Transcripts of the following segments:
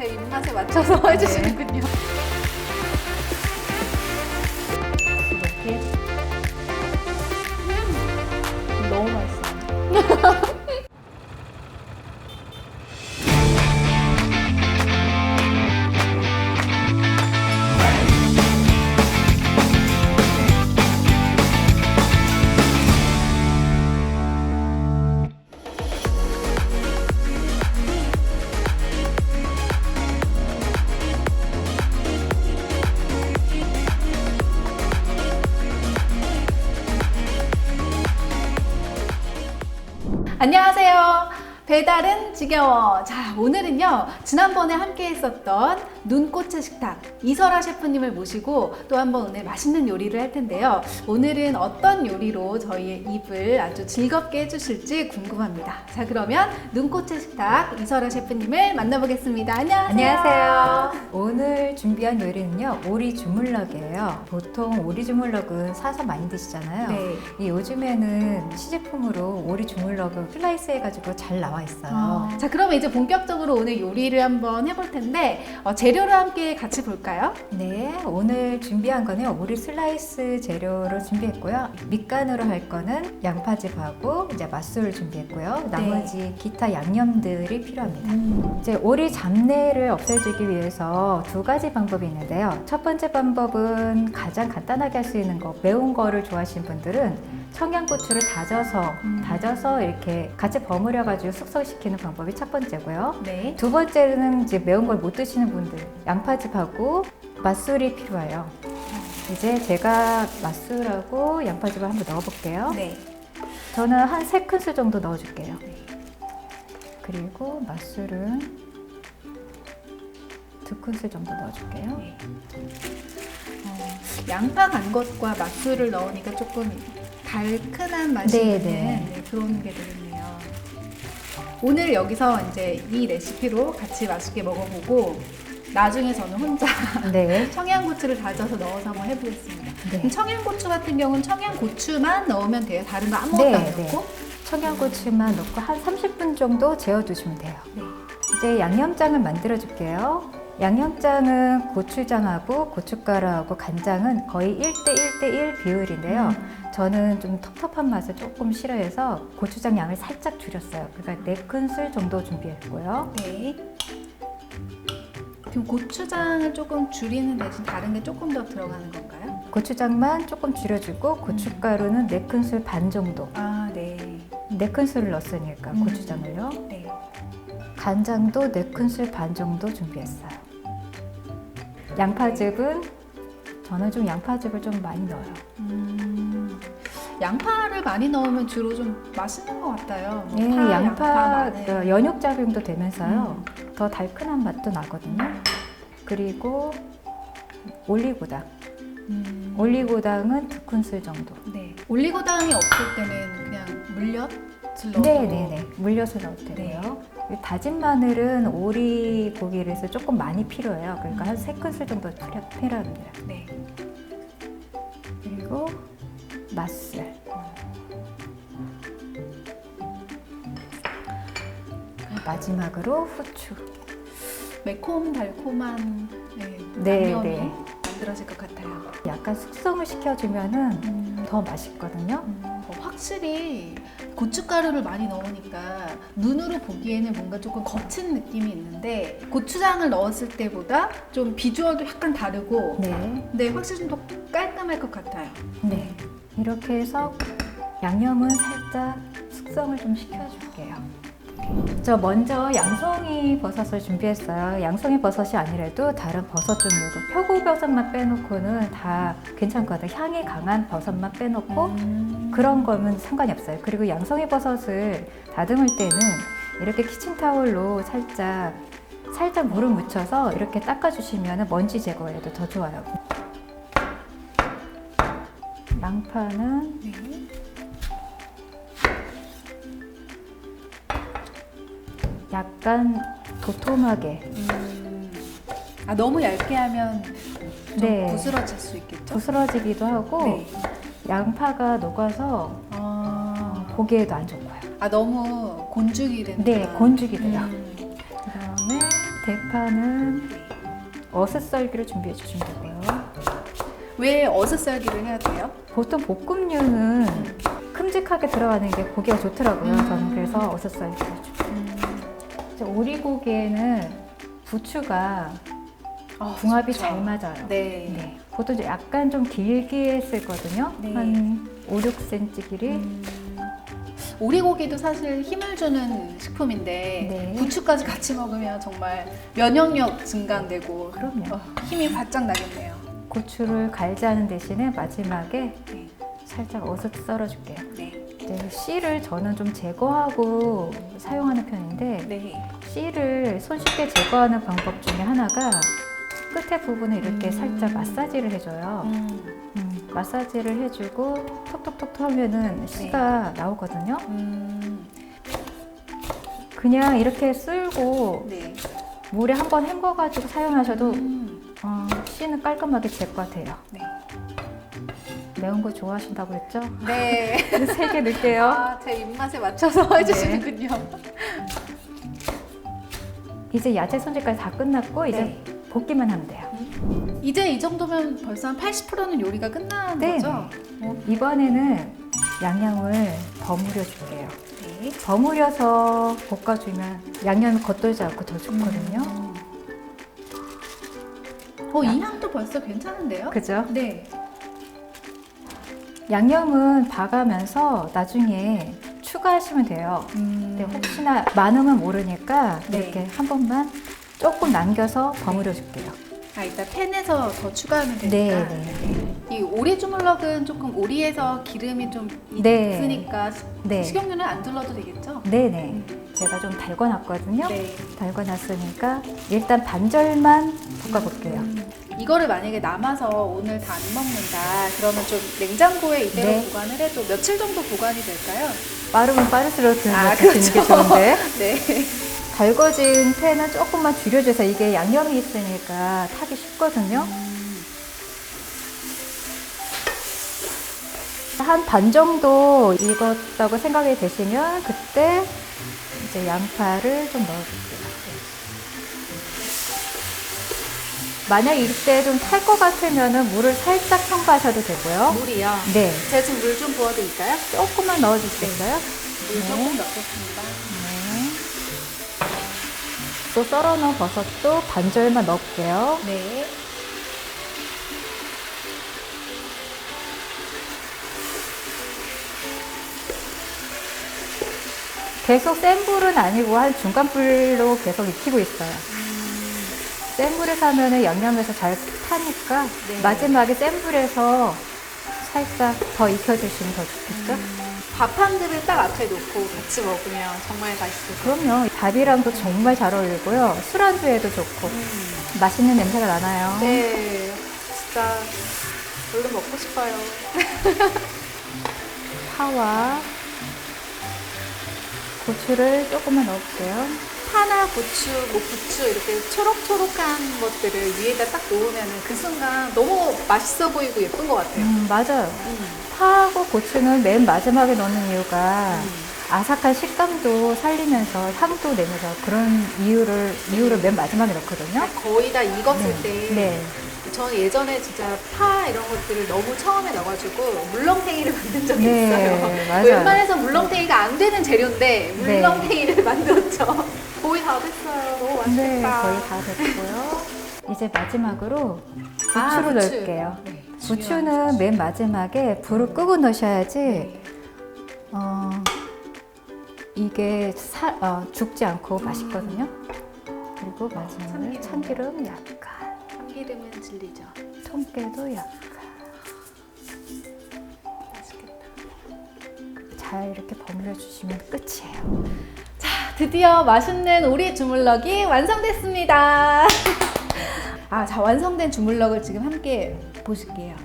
제 입맛에 맞춰서 해주시는군요. 배달은 지겨워. 자, 오늘은요, 지난번에 함께 했었던 눈꽃의 식탁 이설아 셰프님을 모시고 또 한번 오늘 맛있는 요리를 할 텐데요. 오늘은 어떤 요리로 저희의 입을 아주 즐겁게 해주실지 궁금합니다. 자, 그러면 눈꽃의 식탁 이설아 셰프님을 만나보겠습니다. 안녕하세요. 안녕하세요. 오늘 준비한 요리는요, 오리 주물럭이에요. 보통 오리 주물럭은 사서 많이 드시잖아요. 네. 이 요즘에는 시제품으로 오리 주물럭을 슬라이스 해가지고 잘 나와 있어요. 어, 자, 그러면 이제 본격적으로 오늘 요리를 한번 해볼 텐데 어, 재료를 함께 같이 볼까요? 네, 오늘 준비한 거는 오리 슬라이스 재료를 준비했고요. 밑간으로 할 거는 양파즙하고 이제 맛술을 준비했고요. 나머지 기타 양념들이 필요합니다. 이제 오리 잡내를 없애주기 위해서 두 가지 방법이 있는데요. 첫 번째 방법은 가장 간단하게 할 수 있는 거, 매운 거를 좋아하시는 분들은 청양고추를 다져서 음. 다져서 이렇게 같이 버무려 가지고 숙성시키는 방법이 첫 번째고요. 네. 두 번째는 이제 매운 걸 못 드시는 분들 양파즙하고 맛술이 필요해요. 이제 제가 맛술하고 양파즙을 한번 넣어볼게요. 네. 저는 한 세 큰술 정도 넣어줄게요. 그리고 맛술은 두 큰술 정도 넣어줄게요. 네. 어, 양파 간 것과 맛술을 넣으니까 조금 달큰한 맛이 네, 있는 네. 네, 그런 게 되겠네요. 오늘 여기서 이제 이 레시피로 같이 맛있게 먹어보고 나중에 저는 혼자 네. 청양고추를 다져서 넣어서 한번 해보겠습니다. 네. 청양고추 같은 경우는 청양고추만 넣으면 돼요. 다른 거 아무것도 네, 안 네. 넣고. 청양고추만 넣고 한 30분 정도 재워두시면 돼요. 네. 이제 양념장을 만들어 줄게요. 양념장은 고추장하고 고춧가루하고 간장은 거의 1대 1대1 비율인데요. 저는 좀 텁텁한 맛을 조금 싫어해서 고추장 양을 살짝 줄였어요. 그러니까 4큰술 정도 준비했고요. 네. 그럼 고추장을 조금 줄이는 대신 다른 게 조금 더 들어가는 건가요? 고추장만 조금 줄여주고 고춧가루는 4큰술 반 정도. 아, 네. 4큰술을 넣었으니까 음. 고추장을요. 네. 간장도 4큰술 반 정도 준비했어요. 양파즙은 저는 좀 양파즙을 좀 많이 넣어요. 음, 양파를 많이 넣으면 주로 좀 맛있는 것 같아요. 뭐 예, 파, 양파, 마늘. 그 연육 작용도 되면서요. 음. 더 달큰한 맛도 나거든요. 그리고 올리고당. 음, 올리고당은 두 큰술 정도. 네. 올리고당이 없을 때는 그냥 물엿을 넣어도 네네네. 물엿을 넣어도 되고요. 이 다진 마늘은 오리 고기를 해서 조금 많이 필요해요. 그러니까 한세 큰술 정도 필요, 필요합니다. 네. 그리고 맛술. 마지막으로 후추. 매콤 달콤한 네, 네, 양념이 네. 만들어질 것 같아요. 약간 숙성을 시켜주면은 음, 더 맛있거든요. 어, 확실히 고춧가루를 많이 넣으니까 눈으로 보기에는 뭔가 조금 거친 느낌이 있는데 고추장을 넣었을 때보다 좀 비주얼도 약간 다르고 네. 근데 확실히 좀 더 깔끔할 것 같아요. 네. 이렇게 해서 양념은 살짝 숙성을 좀 시켜줄게요. 저 먼저 양송이 버섯을 준비했어요. 양송이 버섯이 아니라도 다른 버섯 종류, 그 표고 버섯만 빼놓고는 다 괜찮거든요. 향이 강한 버섯만 빼놓고 음. 그런 거면 상관이 없어요. 그리고 양송이 버섯을 다듬을 때는 이렇게 키친타올로 살짝 살짝 물을 묻혀서 이렇게 닦아주시면 먼지 제거에도 더 좋아요. 양파는 약간 도톰하게 음. 아 너무 얇게 하면 좀 네. 부스러질 수 있겠죠? 부스러지기도 하고 네. 양파가 녹아서 아, 보기에도 안 좋고요. 아 너무 곤죽이 되는 네, 곤죽이 돼요. 음. 그다음에 대파는 어슷썰기를 준비해 주시면 되고요. 왜 어슷썰기를 해야 돼요? 보통 볶음류는 큼직하게 들어가는 게 고기가 좋더라고요. 음. 저는 그래서. 이제 오리고기에는 부추가 아, 궁합이 좋죠. 잘 맞아요. 네. 네. 보통 이제 약간 좀 길게 쓰거든요. 네. 한 5, 6cm 길이. 음, 오리고기도 사실 힘을 주는 식품인데 네. 부추까지 같이 먹으면 정말 면역력 증강되고 그럼요. 어, 힘이 바짝 나겠네요. 고추를 갈자는 대신에 마지막에 네. 살짝 어슷 썰어줄게요. 네. 이제 씨를 저는 좀 제거하고 사용하는 편인데 네. 씨를 손쉽게 제거하는 방법 중에 하나가 끝에 부분을 이렇게 음. 살짝 마사지를 해줘요. 음. 음, 마사지를 해주고 톡톡톡 하면은 씨가 나오거든요. 음. 그냥 이렇게 쓸고 네. 물에 한번 헹궈가지고 사용하셔도 음. 어, 씨는 깔끔하게 제거돼요. 네. 매운 거 좋아하신다고 했죠? 네. 세개 넣을게요. 아, 제 입맛에 맞춰서 해주시는군요. 이제 야채 손질까지 다 끝났고 이제 네. 볶기만 하면 돼요. 이제 이 정도면 벌써 한 80%는 요리가 끝난 네. 거죠? 이번에는 양념을 버무려 줄게요. 네. 버무려서 볶아주면 양념이 겉돌지 않고 더 좋거든요. 어, 이 향도 벌써 괜찮은데요? 그죠? 네. 양념은 봐가면서 나중에 추가하시면 돼요. 근데 혹시나 많으면 모르니까 네. 이렇게 한 번만 조금 남겨서 버무려 줄게요. 아, 이따 팬에서 더 추가하면 네, 되니까. 네. 이 오리 주물럭은 조금 오리에서 기름이 좀 네. 있으니까 네. 식용유는 안 둘러도 되겠죠? 네네. 제가 좀 달궈놨거든요. 네. 달궈놨으니까 일단 반절만 볶아볼게요. 이거를 만약에 남아서 오늘 다 안 먹는다 그러면 좀 냉장고에 이대로 네. 보관을 해도 며칠 정도 보관이 될까요? 빠르면 빠를수록 드는 아, 거 드시는 게 좋은데 네. 달궈진 팬은 조금만 줄여줘서 이게 양념이 있으니까 타기 쉽거든요. 한 반 정도 익었다고 생각이 되시면 그때 이제 양파를 좀 넣어줄게요. 만약 이때 좀 탈 것 같으면 물을 살짝 첨가하셔도 되고요. 물이요. 네, 제가 지금 물 좀 부어드릴까요? 조금만 넣어주시겠어요? 물 네. 조금 넣겠습니다. 네. 또 썰어놓은 버섯도 반절만 넣을게요. 네. 계속 센 불은 아니고 한 중간 불로 계속 익히고 있어요. 센 불에서 하면 양념에서 잘 타니까 네. 마지막에 센 불에서 살짝 더 익혀주시면 더 좋겠죠? 밥 한 그릇 딱 앞에 놓고 같이 먹으면 정말 맛있을 것 그럼요. 밥이랑도 정말 잘 어울리고요. 술안주에도 좋고 맛있는 냄새가 나나요? 네. 진짜 얼른 먹고 싶어요. 파와 고추를 조금만 넣을게요. 파나 고추, 뭐 부추 이렇게 초록초록한 것들을 위에다 딱 놓으면 그 순간 너무 맛있어 보이고 예쁜 것 같아요. 음, 맞아요. 음. 파하고 고추는 맨 마지막에 넣는 이유가 음. 아삭한 식감도 살리면서 향도 내면서 그런 이유를 이유를 맨 마지막에 넣거든요. 거의 다 익었을 때 네. 저는 예전에 진짜 파 이런 것들을 너무 처음에 넣어가지고 물렁탱이를 만든 적이 네, 있어요. 맞아요. 웬만해서 물렁탱이가 안 되는 재료인데 네. 물렁탱이를 만들었죠. 거의 다 됐어요. 너무 네, 맛있겠다. 거의 다 됐고요. 이제 마지막으로 부추를 아, 부추. 넣을게요. 네, 부추는 맨 마지막에 불을 끄고 넣으셔야지 네. 어, 이게 사, 어, 죽지 않고 맛있거든요. 그리고 마지막에 참기름. 참기름 약간, 참기름은 진리죠. 통깨도 약간. 맛있겠다. 잘 이렇게 버무려 주시면 끝이에요. 자, 드디어 맛있는 오리 주물럭이 완성됐습니다. 아, 자, 완성된 주물럭을 지금 함께 보실게요.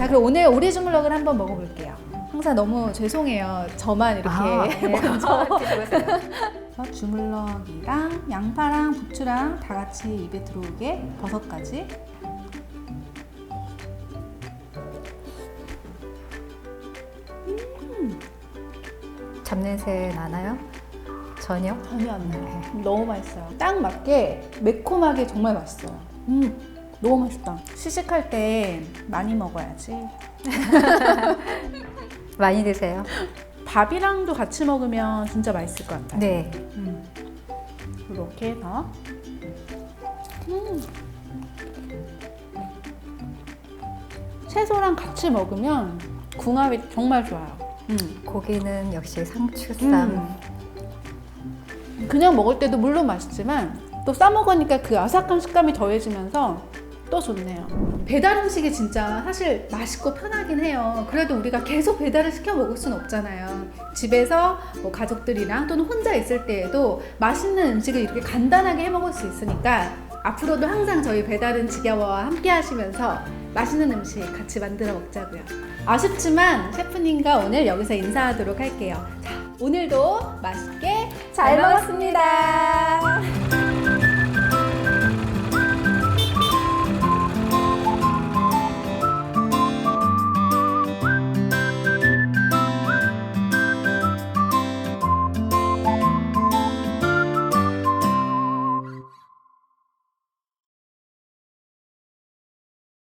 자, 그럼 오늘 오리 주물럭을 한번 먹어볼게요. 항상 너무 죄송해요. 저만 이렇게 아, 네. 먼저 드셔보세요. 그래서 주물럭이랑 양파랑 부추랑 다 같이 입에 들어오게 버섯까지. 잡냄새 나나요? 전혀? 전혀 안 나요. 너무 맛있어요. 딱 맞게 매콤하게 정말 맛있어요. 음, 너무 맛있다. 시식할 때 많이 먹어야지. 많이 드세요. 밥이랑도 같이 먹으면 진짜 맛있을 것 같아요. 네. 음. 이렇게 해서 음. 채소랑 같이 먹으면 궁합이 정말 좋아요. 음. 고기는 역시 상추쌈. 음. 그냥 먹을 때도 물론 맛있지만 또 싸 먹으니까 그 아삭한 식감이 더해지면서 또 좋네요. 배달 음식이 진짜 사실 맛있고 편하긴 해요. 그래도 우리가 계속 배달을 시켜 먹을 수는 없잖아요. 집에서 뭐 가족들이랑 또는 혼자 있을 때에도 맛있는 음식을 이렇게 간단하게 해 먹을 수 있으니까 앞으로도 항상 저희 배달은 지겨워와 함께 하시면서 맛있는 음식 같이 만들어 먹자고요. 아쉽지만 셰프님과 오늘 여기서 인사하도록 할게요. 자, 오늘도 맛있게 잘 먹었습니다.